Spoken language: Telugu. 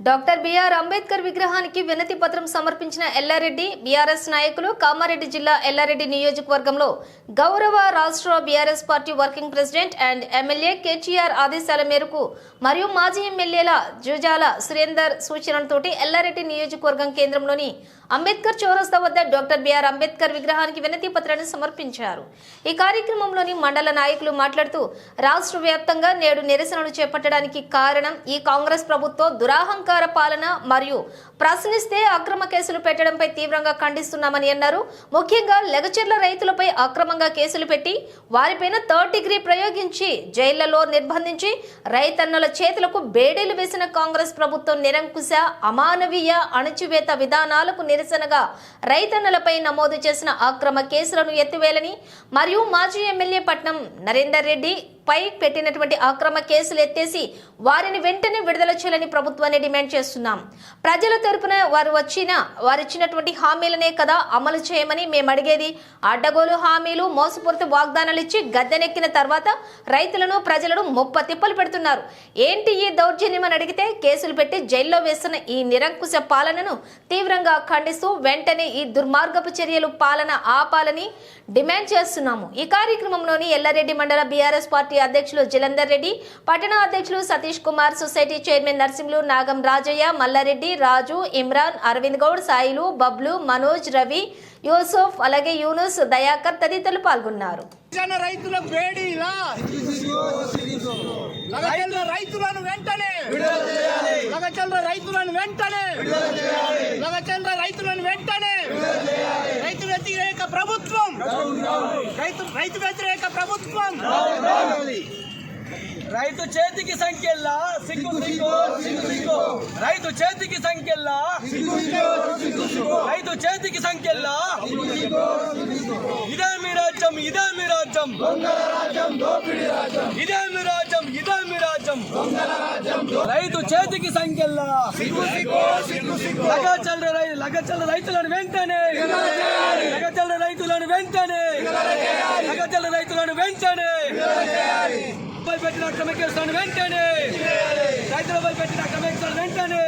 డాక్టర్ బిఆర్ అంబేద్కర్ విగ్రహానికి వినతి పత్రం సమర్పించిన ఎల్లారెడ్డి బీఆర్ఎస్ నాయకులు కామారెడ్డి జిల్లా ఎల్లారెడ్డి నియోజకవర్గంలో గౌరవ రాష్ట్ర BRS party working president and MLA KTR ఆదేశాల మేరకు మరియు మాజీ ఎమ్మెల్యేల జుజాల సురేందర్ సూచనలతోటి ఎల్లారెడ్డి నియోజకవర్గం కేంద్రంలోని అంబేద్కర్ చౌరస్తా వద్ద డాక్టర్ బిఆర్ అంబేద్కర్ విగ్రహానికి వినతి పత్రాన్ని సమర్పించారు. ఈ కార్యక్రమంలోని మండల నాయకులు మాట్లాడుతూ రాష్ట్ర వ్యాప్తంగా నేడు నిరసనలు చేపట్టడానికి కారణం ఈ కాంగ్రెస్ ప్రభుత్వం దురాహంకార పాలన మరియు ప్రశ్నిస్తే అక్రమ కేసులు పెట్టడంపై తీవ్రంగా ఖండిస్తున్నామని అన్నారు. ముఖ్యంగా లెగచెర్ల రైతులపై అక్రమంగా కేసులు పెట్టి వారిపైన థర్డ్ డిగ్రీ ప్రయోగించి జైళ్ళలో నిర్బంధించి రైతన్నల చేతులకు బేడీలు వేసిన కాంగ్రెస్ ప్రభుత్వం నిరంకుశ అమానవీయ అణచివేత విధానాలకు నిరసనగా రైతన్నలపై నమోదు చేసిన అక్రమ కేసులను ఎత్తివేయాలని మరియు మాజీ ఎమ్మెల్యే పట్నం నరేందర్ రెడ్డి పై పెట్టినటువంటి అక్రమ కేసులు ఎత్తేసి వారిని వెంటనే విడుదల చేయాలని ప్రభుత్వాన్ని డిమాండ్ చేస్తున్నాం. ప్రజల తరపున వారు వచ్చిన వారు ఇచ్చినటువంటి హామీలనే కదా అమలు చేయమని మేము అడిగేది. అడ్డగోలు హామీలు మోసపూరిత వాగ్దానాలు ఇచ్చి గద్దెనెక్కిన తర్వాత రైతులను ప్రజలను ముప్ప తిప్పలు పెడుతున్నారు. ఏంటి ఈ దౌర్జన్యం అని అడిగితే కేసులు పెట్టి జైల్లో వేస్తున్న ఈ నిరంకుశ పాలనను తీవ్రంగా ఖండిస్తూ వెంటనే ఈ దుర్మార్గపు చర్యలు పాలన ఆపాలని డిమాండ్ చేస్తున్నాము. ఈ కార్యక్రమంలోని ఎల్లారెడ్డి మండల బీఆర్ఎస్ పార్టీ అధ్యక్షులు జలందర్ రెడ్డి పట్టణ అధ్యక్షులు సతీష్ కుమార్ సొసైటీ చైర్మన్ నర్సింహులు నాగం రాజయ్య మల్లారెడ్డి రాజు ఇమ్రాన్ అరవింద్ గౌడ్ సాయిలు బబ్లు మనోజ్ రవి యూసుఫ్ అలాగే యూనుస్ దయాకర్ తదితరులు పాల్గొన్నారు. రైతుల వేడిలా లగచల్ల రైతులను వెంటనే. లగచల్ల రైతులను వెంటనే. లగచల్ల రైతులను వెంటనే. రైతు వ్యతిరేక ప్రభుత్వం. రైతు రైతు వ్యతిరేక ప్రభుత్వం. రైతు చేతికి సంఖ్యల్లా సిగ్గు సిగ్గు సిగ్గు సిగ్గు. రైతు చేతికి సంఖ్యల్లా రైతు చేతికి సంఖ్యల్లా. ఇదే మీ రాజ్యం ఇదే మీ రాజ్యం. ఇదే మీ రాజ్యం ఇదే మీ రాజ్యం. రైతు చేతికి సంఖ్యల్లా. లగచల్ల రై- లగచల్ల రైతులను వెంటనే. లగచల్ల రైతులను వెంటనే. లగచల్ల రైతులను వెంటనే. అక్రమ కేసులను వెంటనే రైతులపై పెట్టిన అక్రమ కేసులను వెంటనే